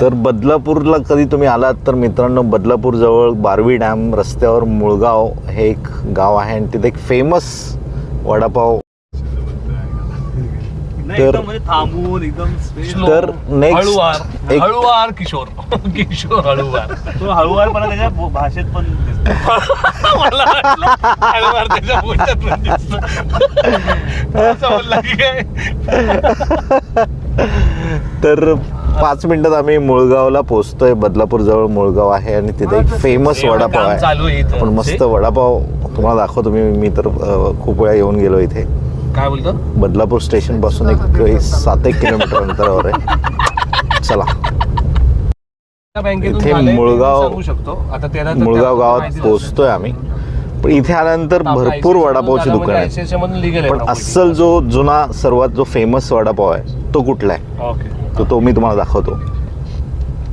तर बदलापूरला कधी तुम्ही आलात? तर मित्रांनो बदलापूरजवळ बारवी डॅम रस्त्यावर मुळगाव हे एक गाव आहे आणि तिथे एक फेमस वडापाव तर- एकदम म्हणजे थांबून एकदम. तर नेक्स्ट हळूवार एक हळूवार किशोर. किशोर हळूवार. तो हळूवारपणा त्याच्या भाषेत पण तर पाच मिनिटात आम्ही मुळगावला पोहोचतोय. बदलापूर जवळ मुळगाव आहे आणि तिथे एक फेमस वडापाव आहे. पण मस्त वडापाव तुम्हाला दाखवतो. मी मी तर खूप वेळा येऊन गेलो इथे. काय बोलतो? बदलापूर स्टेशनपासून एक सात एक किलोमीटर अंतरावर आहे. चला. इथे मुळगाव- मुळगाव गावात पोहोचतोय आम्ही. पण इथे आल्यानंतर. भरपूर वडापावची दुकान आहेत. Legal आहे पण. अस्सल जो जुना सर्वात जो फेमस वडापाव आहे तो कुठला आहे? तर तो मी तुम्हाला दाखवतो.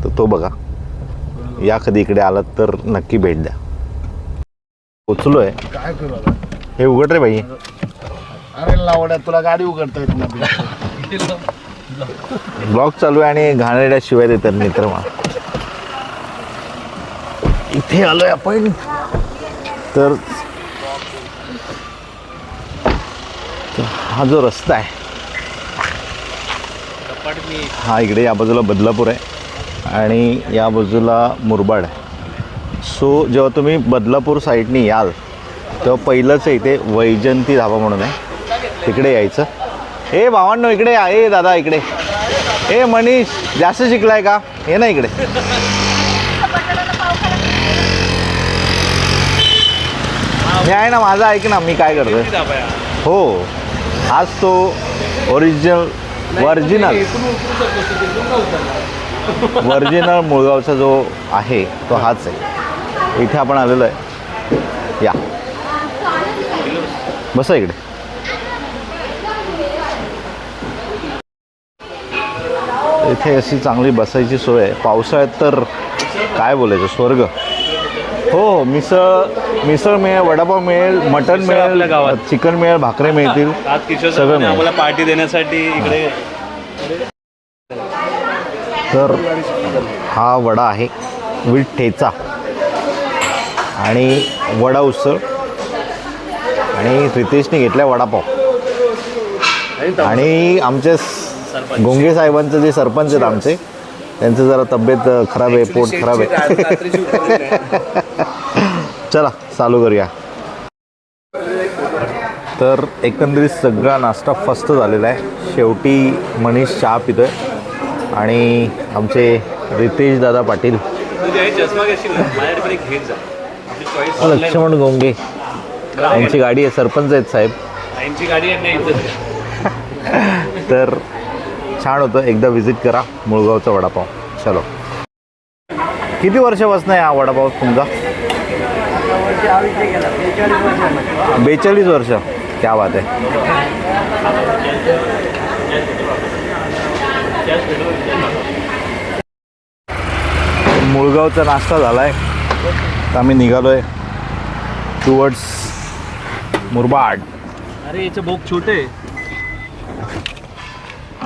तर तो बघा. या कधी इकडे आलात तर नक्की भेट द्या. पोचलोय? हे उघड रे बाई. अरे लावड्या तुला गाडी उघडता येत नाही. ब्लॉग चालू आहे आणि घाणेरड्या शिवाय देतात मित्र मला. इथे आलोय आपण. तर तर हा जो रस्ता आहे हा इकडे या बाजूला बदलापूर आहे आणि या बाजूला मुरबाड आहे. सो जेव्हा तुम्ही बदलापूर साईडने याल तेव्हा पहिलंच आहे इथे वैजंती धाबा म्हणून आहे. तिकडे यायचं. हे भावांनो इकडे या. ए दादा इकडे. ए मनीष जास्त शिकलाय का? हे ना इकडे. हे आहे ना माझा ऐक ना मी काय करतोय? हो. हाच तो ओरिजिनल वर्जिनल वर्जिनल मुळगावचा जो आहे तो हाच आहे. इथे आपण आलेलो आहे. या. बसा इकडे. इथे अशी चांगली बसायची सोय. आहे पावसाळ्यात तर काय बोलायचं स्वर्ग. हो हो मिसळ मिसळ मिळेल वडापाव मिळेल मटण मिसळ आपल्या मिळेल गावात. चिकन मिळेल भाकरे मिळतील आज किशोर सगळं सरांनी मिळेल. आम्हाला पार्टी देण्यासाठी इकडे तर हा वडा आहे विथ ठेचा. आणि वडा उसळ. आणि रितेशने घेतला वडापाव. आणि आमचे गोंगे साहेबांचे जे सरपंच आहेत आमचे त्यांचं जरा तब्येत खराब आहे पोट खराब आहे. चला चालू करूया. तर एकंदरीत सगळा नाश्ता फस्त झालेला आहे. शेवटी मनीष चहा पितोय. आणि आमचे रितेश दादा पाटील. तुझे चष्मा घेशील ना? माझ्याकडे पण एक घेत जा. आपली चॉईस लक्ष्मण गोंगे. यांची गाडी आहे सरपंच आहेत साहेब. गाडी आहे तर छान होतं. एकदा व्हिजिट करा. मुळगावचा वडापाव. चलो. किती वर्षापासून आहे हा वडापाव तुमचा? बेचाळीस वर्ष. क्या बात आहे. मुळगावचा नाश्ता झाला आहे तर आम्ही निघालो आहे टुवर्ड्स मुरबाड. अरे याचे भोग छोटे.